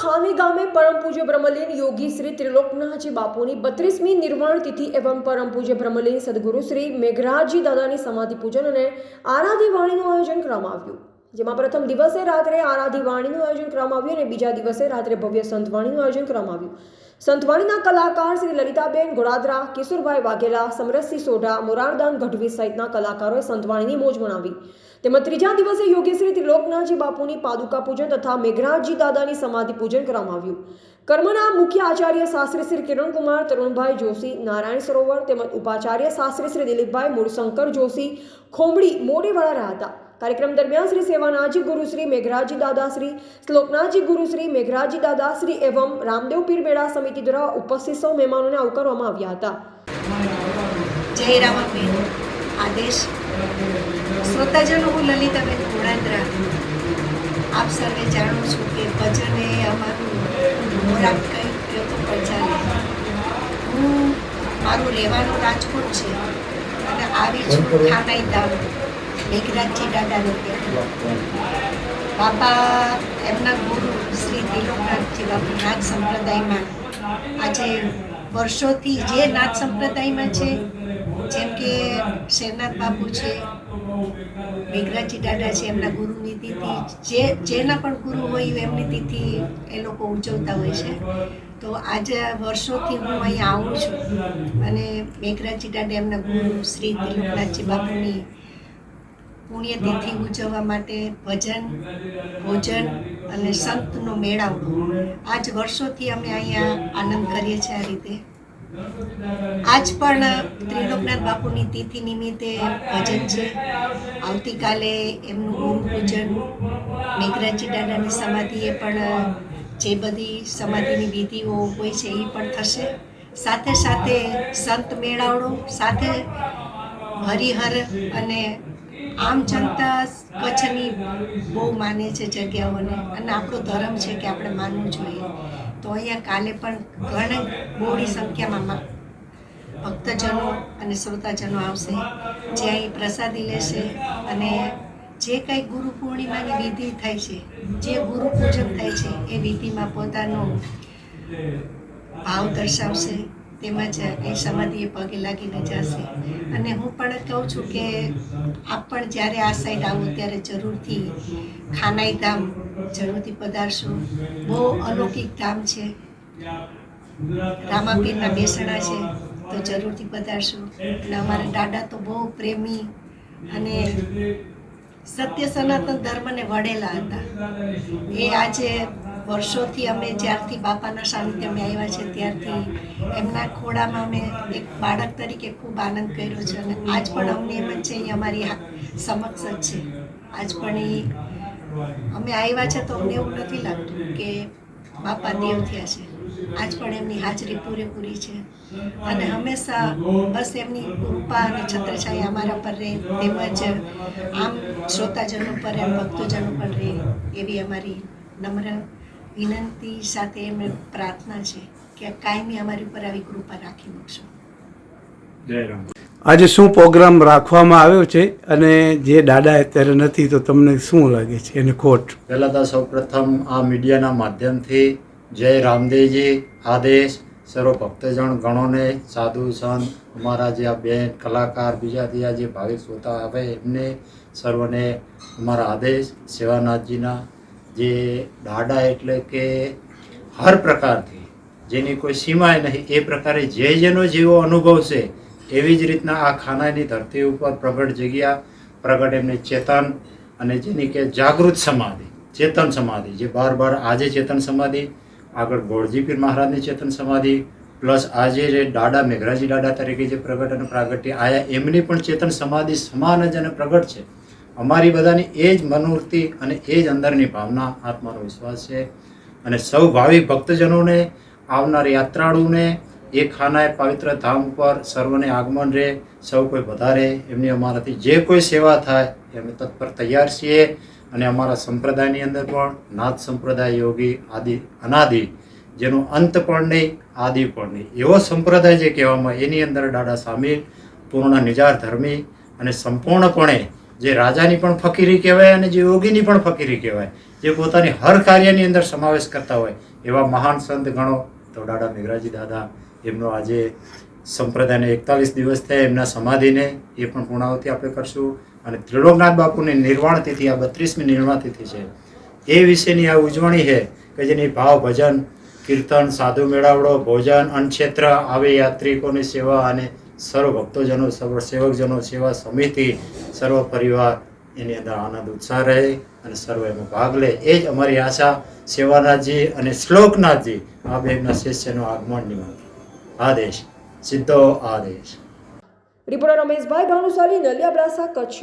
ખાની ગામે પરમ પૂજ્ય બ્રહ્મલીન યોગી શ્રી ત્રિલોકનાથજી બાપુની બત્રીસમી નિર્વાણ તિથિ એવં પરમ પૂજ્ય બ્રહ્મલીન સદગુરુ શ્રી મેઘરાજજી દાદાની સમાધિ પૂજન અને આરાધી વાણીનું આયોજન કરવામાં આવ્યું. જેમાં પ્રથમ દિવસે રાત્રે આરાધી વાણીનું આયોજન કરવામાં આવ્યું અને બીજા દિવસે રાત્રે ભવ્ય સંતવાણીનું આયોજન કરવામાં આવ્યું. સંતવાણીના કલાકાર શ્રી લલિતાબેન ગોળાદરા કિશોરભાઈ વાઘેલા સમરસસિંહ સોઢા, મોરારદાન ગઢવી સહિતના કલાકારોએ સંતવાણીની મોજ મનાવી. તેમજ ત્રીજા દિવસે યોગેશ્રી ત્રિલોકનાથજી બાપુની પાદુકા પૂજન તથા મેઘરાજજી દાદાની સમાધિ પૂજન કરવામાં આવ્યું. કર્મના મુખ્ય આચાર્ય શાસ્ત્રી શ્રી કિરણકુમાર, તરુણભાઈ જોશી, નારાયણ સરોવર તેમજ ઉપાચાર્ય શાસ્ત્રી શ્રી દિલીપભાઈ મૂળશંકર જોશી, ખોમડી મોડીવાળા રહ્યા હતા. કાર્યક્રમ દરમિયાન શ્રી સેવાનાજી ગુરુશ્રી મેઘરાજી દાદાશ્રી શ્લોકનાથજી ગુરુશ્રી મેઘરાજી દાદાશ્રી એવમ રામદેવ પીર મેળા સમિતિ દ્વારા ઉપસ્થિત સૌ મહેમાનોને આવકારવામાં આવ્યા હતા. જય રામ આદેશ શ્રોતાજનો હું લલિતાબેન ઘોડાદરા આપ સર્વે જાણો છો કે ભજન એ અમારું ખોરાક કંઈ કહો તો પણ ચાલે. હું મારું રહેવાનું રાજકોટ છે અને આવી છું ખાનાઈ દામ મેઘરાજજી દાદાનું બાપા એમના ગુરુ શ્રી તિલોકનાથજી બાપુ નાથ સંપ્રદાયમાં આજે વર્ષોથી જે નાથ સંપ્રદાયમાં છે જેમ કે શેરનાથ બાપુ છે મેઘરાજી દાદા છે, એમના ગુરુની તિથિ, જે જેના પણ ગુરુ હોય એમની તિથિ એ લોકો ઉજવતા હોય છે. તો આજે વર્ષોથી હું અહીંયા આવું છું અને મેઘરાજી દાદા એમના ગુરુ શ્રી ત્રિલોકનાથજી બાપુની પુણ્યતિથિ ઉજવવા માટે ભજન, ભોજન અને સંતનો મેળાવડો આજ વર્ષોથી અમે અહીંયા આનંદ કરીએ છીએ આ રીતે. આજ પણ ત્રિલોકનાથ બાપુની તિથિ નિમિત્તે ભજન છે. આવતીકાલે એમનું ગુરુ પૂજન. મેઘરાજી દાદાની સમાધિએ પણ જે બધી સમાધિની વિધિઓ હોય છે એ પણ થશે. સાથે સાથે સંત મેળાવડો, સાથે હરિહર અને આમ જનતા કચ્છની બહુ માને છે જગ્યાઓને. અને આપણો ધર્મ છે કે આપણે માનવું જોઈએ. તો અહીંયા કાલે પણ ઘણી બહોળી સંખ્યામાં ભક્તજનો અને શ્રોતાજનો આવશે. જે અહીં પ્રસાદી લેશે અને જે કંઈ ગુરુ પૂર્ણિમાની વિધિ થાય છે, જે ગુરુ પૂજન થાય છે, એ વિધિમાં પોતાનો ભાવ દર્શાવશે. તેમજ એ સમાધિએ પગે લાગીને જશે. અને હું પણ કહું છું કે આપ પણ જ્યારે આ સાઈડ આવો ત્યારે જરૂરથી ખાનાઈ ધામ જરૂરથી પધારશો. બહુ અલૌકિક ધામ છે. રામાપીરના બેસણા છે, તો જરૂરથી પધારશો. અને અમારા દાદા તો બહુ પ્રેમી અને સત્ય સનાતન ધર્મને વડેલા હતા. એ આજે વર્ષોથી અમે જ્યારથી બાપાના સાનિધ્યમાં આવ્યા છે ત્યારથી એમના ખોળામાં અમે એક બાળક તરીકે ખૂબ આનંદ કર્યો છે અને આજ પણ અમને એમ જ છે એ અમારી સમક્ષ જ છે. આજ પણ એ અમે આવ્યા છે તો અમને એવું નથી લાગતું કે બાપા દેવ થયા છે. આજ પણ એમની હાજરી પૂરેપૂરી છે. અને હંમેશા બસ એમની કૃપા અને છત્રછાયા અમારા પર રહે, તેમજ આમ શ્રોતાજનો પર એમ ભક્તોજનો પર રહે એવી અમારી નમ્ર વિનંતી સાથે એમને પ્રાર્થના છે કે કાયમી અમારી ઉપર આવી કૃપા રાખી મૂકશો. આજે શું પ્રોગ્રામ રાખવામાં આવ્યો છે અને જે દાદા અત્યારે નથી તો તમને શું લાગે છે? એને ખોટ. પહેલાં તો સૌપ્રથમ આ મીડિયાના માધ્યમથી જય રામદેવજી આદેશ. સર્વ ભક્તજણ ગણોને સાધુ સંત અમારા જે આ બેન કલાકાર બીજા બીજા જે ભાવિક શ્રોતા આવે એમને સર્વને અમારા આદેશ. સેવાનાથજીના જે દાડા એટલે કે હર પ્રકારથી, જેની કોઈ સીમાય નહીં, એ પ્રકારે જે જેનો જેવો અનુભવ છે, એવી જ રીતના આ ખાનાની ધરતી ઉપર પ્રગટ જગ્યા, પ્રગટ એમને ચેતન અને જેની કે જાગૃત સમાધિ, ચેતન સમાધિ, જે બાર બાર આજે ચેતન સમાધિ, આગળ ગોળજી પીર મહારાજની ચેતન સમાધિ, પ્લસ આજે જે દાડા, મેઘરાજી દાડા તરીકે જે પ્રગટ અને પ્રાગટ્ય આયા, એમની પણ ચેતન સમાધિ સમાન જ અને પ્રગટ છે. અમારી બધાની એ જ મનોવૃત્તિ અને એ જ અંદરની ભાવના, આત્માનો વિશ્વાસ છે. અને સૌ ભાવિક ભક્તજનોને, આવનાર યાત્રાળુને, એ ખાનાએ પવિત્ર ધામ ઉપર સર્વને આગમન રહે, સૌ કોઈ વધારે એમની અમારાથી જે કોઈ સેવા થાય, અમે તત્પર તૈયાર છીએ. અને અમારા સંપ્રદાયની અંદર પણ નાથ સંપ્રદાય યોગી, આદિ, અનાદિ, જેનો અંત પણ નહીં, આદિ પણ નહીં. એવો સંપ્રદાય જે કહેવામાં એની અંદર દાદા સામેલ, પૂર્ણ નિજાર ધર્મી અને સંપૂર્ણપણે જે રાજાની પણ ફકીરી કહેવાય અને જે યોગીની પણ ફકીરી કહેવાય, જે પોતાની હર કાર્યની અંદર સમાવેશ કરતા હોય, એવા મહાન સંત ગણો. તો દાદા મેઘરાજી દાદા, એમનો આજે સંપ્રદાયને એકતાલીસ દિવસ થયા, એમના સમાધિને એ પણ પૂર્ણાવતી આપણે કરશું. અને ત્રિલોકનાથ બાપુની નિર્વાણ તિથિ, આ બત્રીસમી નિર્વાણ તિથિ છે. એ વિશેની આ ઉજવણી છે કે જેની ભાવ ભજન, કીર્તન, સાધુ મેળાવડો, ભોજન, અન્નક્ષેત્ર, આવે યાત્રિકોની સેવા અને સર્વ ભક્તોજનો, સર્વ સેવકજનો, સેવા સમિતિ, સર્વ પરિવાર એની અંદર આનંદ, ઉત્સાહ રહે અને સર્વ એમાં ભાગ લે. એ જ અમારી આશા. સેવાનાથજી અને શ્લોકનાથજી, આ બે શિષ્યનું આગમન નિમંત્રણ. આદેશ. સીધો આદેશ. રિપોર્ટર રમેશભાઈ ભાનુશાલી નલિયાબડાસા કચ્છ.